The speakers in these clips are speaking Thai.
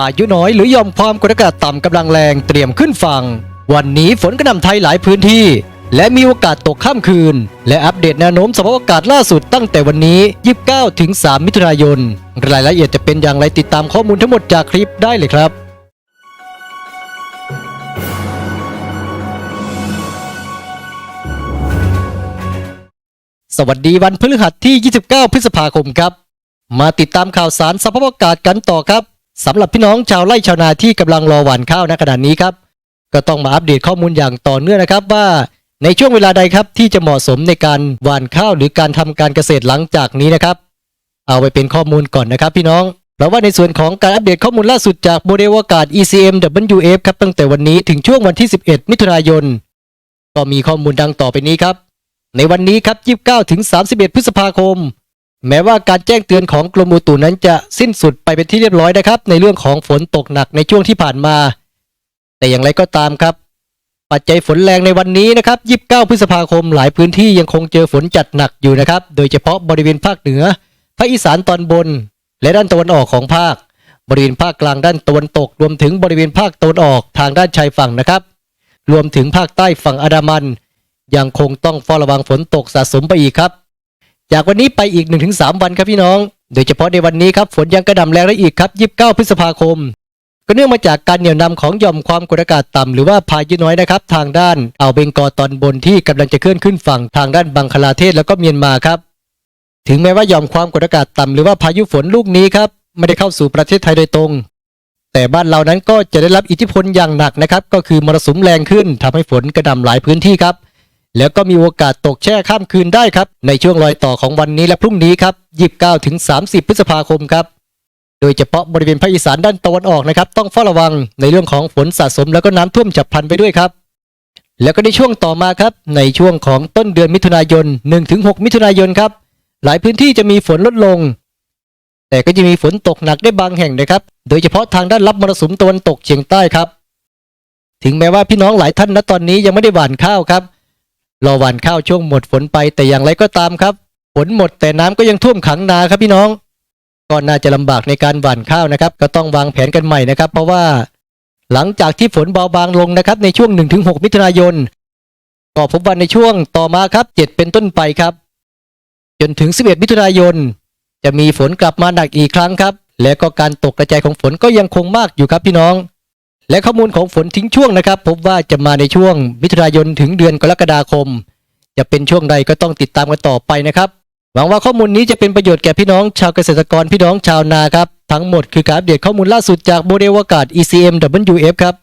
พายุน้อยหรือยอมความกดอากาศต่ำกำลังแรงเตรียมขึ้นฝั่ง วันนี้ฝนกระหน่ำไทยหลายพื้นที่ และมีโอกาสตกข้ามคืน และอัปเดตแนวโน้มสภาพอากาศล่าสุดตั้งแต่วันนี้ 29 ถึง 3 มิถุนายน รายละเอียดจะเป็นอย่างไรติดตามข้อมูลทั้งหมดจากคลิปได้เลยครับสวัสดีวันพฤหัสที่ 29 พฤษภาคมครับ มาติดตามข่าวสารสภาพอากาศกันต่อครับ สำหรับพี่น้องชาวไร่ชาวนาที่กำลังรอหว่านข้าวณขณะนี้ครับ ก็ต้องมาอัปเดตข้อมูลอย่างต่อเนื่องนะครับว่าในช่วงเวลาใดครับที่จะเหมาะสมในการหว่านข้าวหรือการทำการเกษตรหลังจากนี้นะครับ เอาไปเป็นข้อมูลก่อนนะครับ พี่น้องเพราะว่าในส่วนของการอัปเดตข้อมูลล่าสุดจากโมเดลอากาศ ECM WF ครับตั้งแต่วันนี้ถึงช่วงวันที่ 11 มิถุนายน ก็มีข้อมูลดังต่อไปนี้ครับ ในวันนี้ครับ 29 ถึง 31 พฤษภาคม แม้ว่าการแจ้งเตือนของกรมอุตุนั้นจะสิ้นสุดไปเป็นที่เรียบร้อยนะครับ ในเรื่องของฝนตกหนักในช่วงที่ผ่านมา แต่อย่างไรก็ตามครับ ปัจจัยฝนแรงในวันนี้นะครับ 29 พฤษภาคมหลายพื้นที่ยังคงเจอฝนจัดหนักอยู่นะครับ โดยเฉพาะบริเวณภาคเหนือ ภาคอีสานตอนบน และด้านตะวันออกของภาค บริเวณภาคกลางด้านตะวันตก รวมถึงบริเวณภาคตะวันออกทางด้านชายฝั่งนะครับ รวมถึงภาคใต้ฝั่งอันดามัน ยังคงต้องเฝ้าระวังฝนตกสะสมไปอีกครับ จากวันนี้ไปอีก 1-3 วันครับพี่น้อง โดยเฉพาะในวันนี้ครับฝนยังกระหน่ำแรงได้อีกครับ 29 พฤษภาคม ก็เนื่องมาจากการเหนี่ยวนำของหย่อมความกดอากาศต่ำหรือว่าพายุน้อยนะครับ ทางด้านอ่าวเบงกอตอนบนที่กำลังจะเคลื่อนขึ้นฝั่งทางด้านบังคลาเทศแล้วก็เมียนมาครับ ถึงแม้ว่าหย่อมความกดอากาศต่ำหรือว่าพายุฝนลูกนี้ครับไม่ได้เข้าสู่ประเทศไทยโดยตรง แต่บ้านเรานั้นก็จะได้รับอิทธิพลอย่างหนักนะครับก็คือมรสุมแรงขึ้นทำให้ฝนกระหน่ำหลายพื้นที่ครับ แล้วก็มีโอกาสตกแช่ข้ามคืนได้ครับ ในช่วงรอยต่อของวันนี้และพรุ่งนี้ครับ 29 ถึง 30 พฤษภาคมครับ โดยเฉพาะบริเวณภาคอีสานด้านตะวันออกนะครับต้องเฝ้าระวังในเรื่องของฝนสะสมแล้วก็น้ำท่วมฉับพลันไปด้วยครับ แล้วก็ในช่วงต่อมาครับ ในช่วงของต้นเดือนมิถุนายน 1-6 มิถุนายนครับ หลายพื้นที่จะมีฝนลดลง แต่ก็จะมีฝนตกหนักได้บางแห่งนะครับ โดยเฉพาะทางด้านรับมรสุมตะวันตกเฉียงใต้ครับ ถึงแม้ว่าพี่น้องหลายท่านณตอนนี้ยังไม่ได้หว่านข้าวครับ รอว่านข้าวช่วงหมดฝนไปแต่อย่างไรก็ตามครับ ฝนหมดแต่น้ำก็ยังท่วมขังนาครับพี่น้องก็น่าจะลำบากในการหว่านข้าวนะครับ ก็ต้องวางแผนกันใหม่นะครับ เพราะว่าหลังจากที่ฝนเบาบางลงนะครับ ในช่วง 1-6 มิถุนายน ก็พบว่าในช่วงต่อมาครับ 7 เป็นต้นไปครับ จนถึง 11 มิถุนายน จะมีฝนกลับมาหนักอีกครั้งครับ และก็การตกกระจายของฝนก็ยังคงมากอยู่ครับพี่น้อง และข้อมูลของฝนทิ้งช่วงนะครับ พบว่าจะมาในช่วงมิถุนายนถึงเดือนกรกฎาคม จะเป็นช่วงใดก็ต้องติดตามกันต่อไปนะครับหวังว่าข้อมูลนี้จะเป็นประโยชน์แก่พี่น้องชาวเกษตรกรพี่น้องชาวนาครับทั้งหมดคือการอัปเดตข้อมูลล่าสุดจากโมเดลอากาศ ECM WF ครับ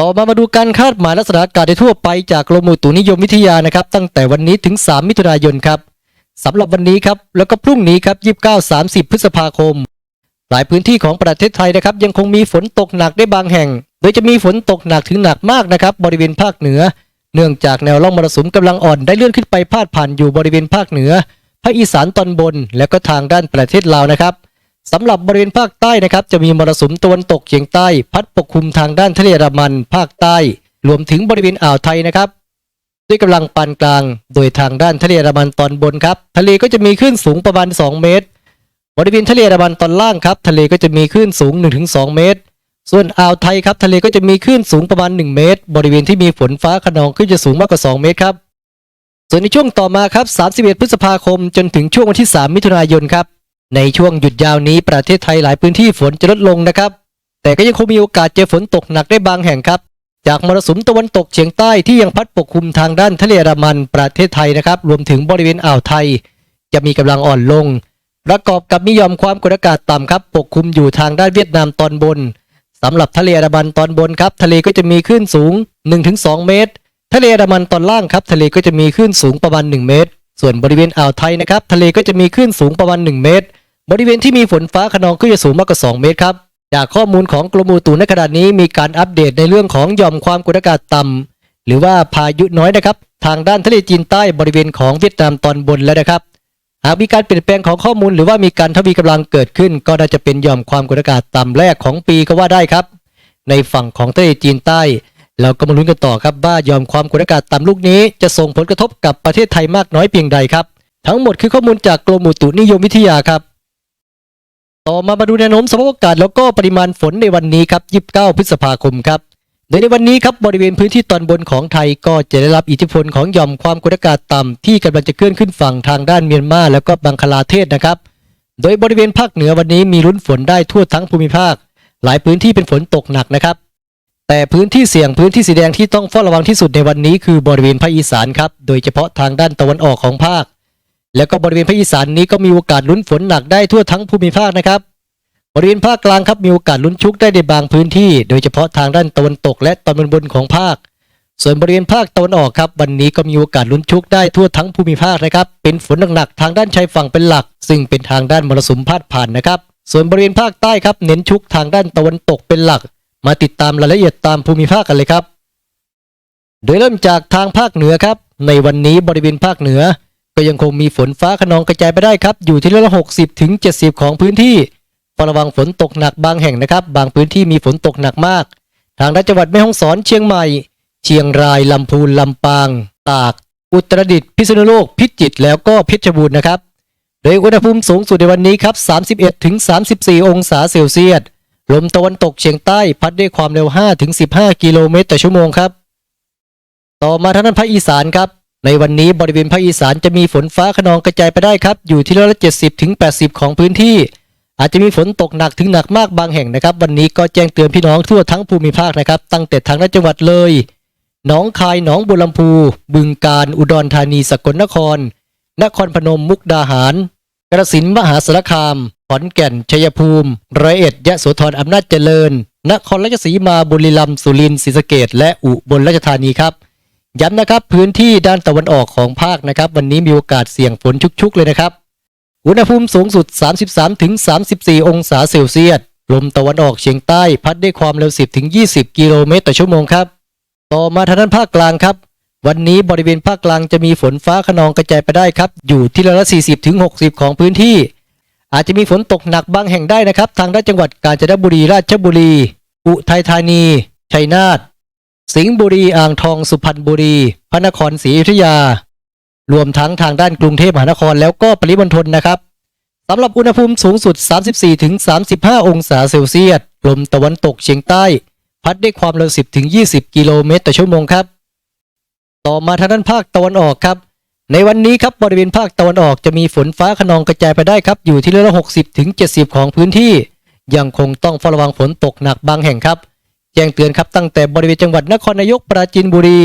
ต่อมามาดูการคาดหมายลักษณะอากาศทั่วไปจากกรมอุตุนิยมวิทยานะครับ ตั้งแต่วันนี้ถึง 3 มิถุนายนครับสำหรับวันนี้ครับแล้วก็พรุ่งนี้ครับ 29 30 พฤษภาคม หลายพื้นที่ของประเทศไทยนะครับยังคงมีฝนตกหนักได้บางแห่ง โดยจะมีฝนตกหนักถึงหนักมากนะครับบริเวณภาคเหนือ เนื่องจากแนวร่องมรสุมกำลังอ่อนได้เลื่อนขึ้นไปพาดผ่านอยู่บริเวณภาคเหนือภาคอีสานตอนบน และก็ทางด้านประเทศลาวนะครับสำหรับบริเวณภาคใต้นะครับจะมีมรสุมตะวันตกเฉียงใต้ พัดปกคลุมทางด้านทะเลอันดามัน ภาคใต้ รวมถึงบริเวณอ่าวไทยนะครับ ด้วยกำลังปานกลาง โดยทางด้านทะเลอันดามันตอนบนครับ ทะเลก็จะมีคลื่นสูงประมาณ 2 เมตร บริเวณทะเลอันดามันตอนล่างครับ ทะเลก็จะมีคลื่นสูง 1-2 เมตร ส่วนอ่าวไทยครับทะเลก็จะมีคลื่นสูงประมาณ 1 เมตร บริเวณที่มีฝนฟ้าขนองขึ้นจะสูงมากกว่า 2 เมตรครับ ส่วนในช่วงต่อมาครับ 31 พฤษภาคม จนถึงช่วงวันที่ 3 มิถุนายนครับ ในช่วงหยุดยาวนี้ประเทศไทยหลายพื้นที่ฝนจะลดลงนะครับ แต่ก็ยังคงมีโอกาสเจอฝนตกหนักได้บางแห่งครับ จากมรสุมตะวันตกเฉียงใต้ที่ยังพัดปกคลุมทางด้านทะเลอันดามันประเทศไทยนะครับ รวมถึงบริเวณอ่าวไทย จะมีกำลังอ่อนลง ประกอบกับมีหย่อมความกดอากาศต่ำครับ ปกคลุมอยู่ทางด้านเวียดนามตอนบนสำหรับทะเลอันดามันตอนบนครับ ทะเลก็จะมีคลื่นสูง 1-2 เมตร ทะเลอันดามันตอนล่างครับ ทะเลก็จะมีคลื่นสูงประมาณ 1 เมตร ส่วนบริเวณอ่าวไทยนะครับ ทะเลก็จะมีคลื่นสูงประมาณ 1 เมตร บริเวณที่มีฝนฟ้าขนองก็จะสูงมากกว่า 2 เมตรครับ จากข้อมูลของกรมอุตุในขณะนี้มีการอัปเดตในเรื่องของย่อมความกดอากาศต่ำหรือว่าพายุน้อยนะครับ ทางด้านทะเลจีนใต้บริเวณของเวียดนามตอนบนแล้วนะครับ หากมีการเปลี่ยนแปลงของข้อมูล หรือว่ามีการทวีกำลังเกิดขึ้น ก็น่าจะเป็นย่อมความกดอากาศต่ำแรกของปีก็ว่าได้ครับ ในฝั่งของทะเลจีนใต้ เราก็มาลุ้นกันต่อครับว่ายอมความกดอากาศต่ำลูกนี้ จะส่งผลกระทบกับประเทศไทยมากน้อยเพียงใดครับ ทั้งหมดคือข้อมูลจากกรมอุตุนิยมวิทยาครับ ต่อมามาดูแนวโน้มสภาพอากาศแล้วก็ปริมาณฝนในวันนี้ครับ 29 พฤษภาคมครับ โดยในวันนี้ครับบริเวณพื้นที่ตอนบนของไทยก็จะได้รับอิทธิพลของหย่อมความกดอากาศต่ำที่กำลังจะเคลื่อนขึ้นฝั่งทางด้านเมียนมาแล้วก็บังคลาเทศนะครับ โดยบริเวณภาคเหนือวันนี้มีลุ้นฝนได้ทั่วทั้งภูมิภาค หลายพื้นที่เป็นฝนตกหนักนะครับ แต่พื้นที่เสี่ยงพื้นที่สีแดงที่ต้องเฝ้าระวังที่สุดในวันนี้คือบริเวณภาคอีสานครับโดยเฉพาะทางด้านตะวันออกของภาค แล้วก็บริเวณภาคอีสานนี้ก็มีโอกาสลุ้นฝนหนักได้ทั่วทั้งภูมิภาคนะครับ บริเวณภาคกลางครับมีโอกาสลุ้นชุกได้ในบางพื้นที่ โดยเฉพาะทางด้านตะวันตกและตอนบนบนของภาค ส่วนบริเวณภาคตะวันออกครับวันนี้ก็มีโอกาสลุ้นชุกได้ทั่วทั้งภูมิภาคนะครับ เป็นฝนหนักๆทางด้านชายฝั่งเป็นหลัก ซึ่งเป็นทางด้านมรสุมพาดผ่านนะครับ ส่วนบริเวณภาคใต้ครับเน้นชุกทางด้านตะวันตกเป็นหลัก มาติดตามรายละเอียดตามภูมิภาคกันเลยครับ โดยเริ่มจากทางภาคเหนือครับ ในวันนี้บริเวณภาคเหนือ ก็ยังคงมีฝนฟ้าขนองกระจายไปได้ครับ อยู่ที่ร้อยละหกสิบถึงเจ็ดสิบของพื้นที่ ระวังฝนตกหนักบางแห่งนะครับ บางพื้นที่มีฝนตกหนักมาก ทางด้านจังหวัดแม่ฮ่องสอนเชียงใหม่ เชียงรายลำพูนลำปาง ตาก อุตรดิตถ์พิษณุโลกพิจิตรแล้วก็เพชรบูรณ์นะครับโดยอุณหภูมิสูงสุดในวันนี้ครับ 31ถึง34 องศาเซลเซียสลมตะวันตกเฉียงใต้พัดด้วยความเร็ว5ถึง15 กิโลเมตรต่อชั่วโมงครับ ต่อมาทางด้านภาคอีสานครับ ในวันนี้บริเวณภาคอีสานจะมีฝนฟ้าขนองกระจายไปได้ครับ อยู่ที่ร้อยละ70ถึง80 ของพื้นที่ อาจจะมีฝนตกหนักถึงหนักมากบางแห่งนะครับ วันนี้ก็แจ้งเตือนพี่น้องทั่วทั้งภูมิภาคนะครับ ตั้งแต่ทางด้านจังหวัดเลยหนองคายหนองบัวลำพู บึงกาฬอุดรธานีสกลนคร นครพนมมุกดาหาร กระสินมหาสารคาม ขอนแก่น ชัยภูมิร้อยเอ็ดยะโสธรอำนาจเจริญ นครราชสีมาบุรีรัมย์สุรินทร์ศรีสะเกษและอุบลราชธานีครับย้ำนะครับพื้นที่ด้านตะวันออกของภาคนะครับ วันนี้มีโอกาสเสี่ยงฝนชุกๆเลยนะครับ อุณหภูมิสูงสุด 33ถึง34 องศาเซลเซียส ลมตะวันออกเฉียงใต้พัดด้วยความเร็ว 10ถึง20 กิโลเมตรต่อชั่วโมงครับ ต่อมาทางด้านภาคกลางครับ วันนี้บริเวณภาคกลางจะมีฝนฟ้าขนองกระจายไปได้ครับ อยู่ที่ร้อยละ40ถึง60 ของพื้นที่ อาจจะมีฝนตกหนักบางแห่งได้นะครับ ทางด้านจังหวัดกาญจนบุรีราชบุรี อุทัยธานี ชัยนาท สิงห์บุรี อ่างทอง สุพรรณบุรี พระนครศรีอยุธยา รวมทั้งทางด้านกรุงเทพมหานครแล้วก็ปริมณฑลนะครับสำหรับอุณหภูมิสูงสุด 34-35 องศาเซลเซียส ลมตะวันตกเฉียงใต้ พัดด้วยความเร็ว 10-20 กิโลเมตรต่อชั่วโมงครับ ต่อมาทางด้านภาคตะวันออกครับ ในวันนี้ครับบริเวณภาคตะวันออกจะมีฝนฟ้าขนองกระจายไปได้ครับ อยู่ที่ร้อยละ60-70 ของพื้นที่ ยังคงต้องเฝ้าระวังฝนตกหนักบางแห่งครับ แจ้งเตือนครับตั้งแต่บริเวณจังหวัดนครนายกปราจีนบุรี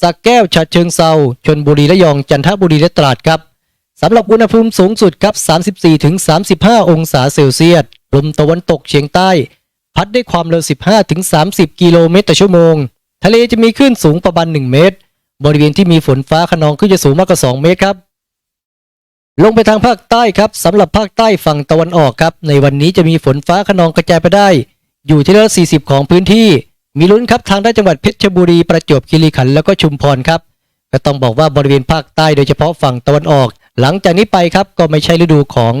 สักแก้วฉะเชิงเซาชนบุรีระยองจันทบุรีและตราดครับสำหรับอุณหภูมิสูงสุดครับ 34ถึง35 องศาเซลเซียสลมตะวันตกเฉียงใต้ พัดได้ความเร็ว 15ถึง30 กิโลเมตรต่อชั่วโมง ทะเลจะมีคลื่นสูงประมาณ 1 เมตร บริเวณที่มีฝนฟ้าขนองขึ้นจะสูงมากกว่า 2 เมตรครับลงไปทางภาคใต้ครับสำหรับภาคใต้ฝั่งตะวันออกครับ ในวันนี้จะมีฝนฟ้าขนองกระจายไปได้ อยู่ที่ร้อยละ40ของพื้นที่ มีลุ้นครับทางด้านจังหวัดเพชรบุรีประจวบคีรีขันธ์แล้วก็ชุมพรครับ ก็ต้องบอกว่าบริเวณภาคใต้โดยเฉพาะฝั่งตะวันออก หลังจากนี้ไปครับก็ไม่ใช่ฤดูของ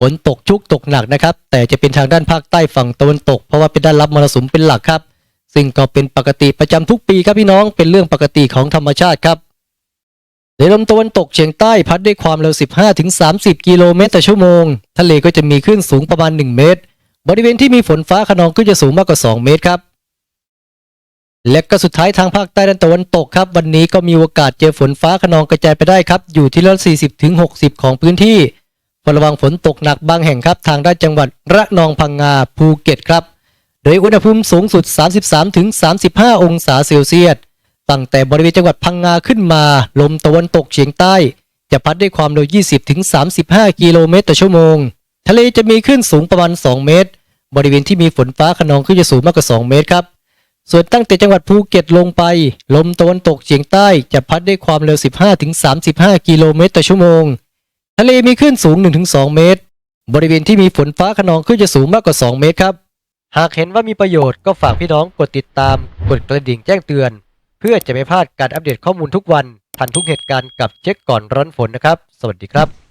ฝนตกชุกตกหนักนะครับ แต่จะเป็นทางด้านภาคใต้ฝั่งตะวันตก เพราะว่าเป็นด้านรับมรสุมเป็นหลักครับ ซึ่งก็เป็นปกติประจำทุกปีครับพี่น้องเป็นเรื่องปกติของธรรมชาติครับในลมตะวันตกเฉียงใต้พัดด้วยความเร็ว 15-30 กิโลเมตรต่อชั่วโมง ทะเลก็จะมีคลื่นสูงประมาณ 1 เมตร บริเวณที่มีฝนฟ้าขนองก็จะสูงมากกว่า 2 เมตรครับ และก็สุดท้ายทางภาคใต้ด้านตะวันตกครับวันนี้ก็มีโอกาสเจอฝนฟ้าขนองกระจายไปได้ครับ อยู่ที่ร้อย40ถึง60ของพื้นที่ระวังฝนตกหนักบางแห่งครับ ทางด้านจังหวัดระนองพังงาภูเก็ตครับ โดยอุณหภูมิสูงสุด 33ถึง35 องศาเซลเซียสตั้งแต่บริเวณจังหวัดพังงาขึ้นมา ลมตะวันตกเฉียงใต้ จะพัดด้วยความเร็ว 20ถึง35 กิโลเมตรต่อชั่วโมง ทะเลจะมีคลื่นสูงประมาณ 2 เมตร บริเวณที่มีฝนฟ้าขนองขึ้นจะสูงมากกว่า 2 เมตรครับ ส่วนตั้งแต่จังหวัดภูเก็ตลงไป ลมตะวันตกเฉียงใต้จะพัดด้วยความเร็ว 15-35 กิโลเมตรต่อชั่วโมง ทะเลมีคลื่นสูง 1-2 เมตร บริเวณที่มีฝนฟ้าขนองขึ้นจะสูงมากกว่า 2 เมตรครับ หากเห็นว่ามีประโยชน์ก็ฝากพี่น้องกดติดตาม กดกระดิ่งแจ้งเตือน เพื่อจะไม่พลาดการอัปเดตข้อมูลทุกวัน ทันทุกเหตุการณ์กับเช็คก่อนร้อนฝนนะครับ สวัสดีครับ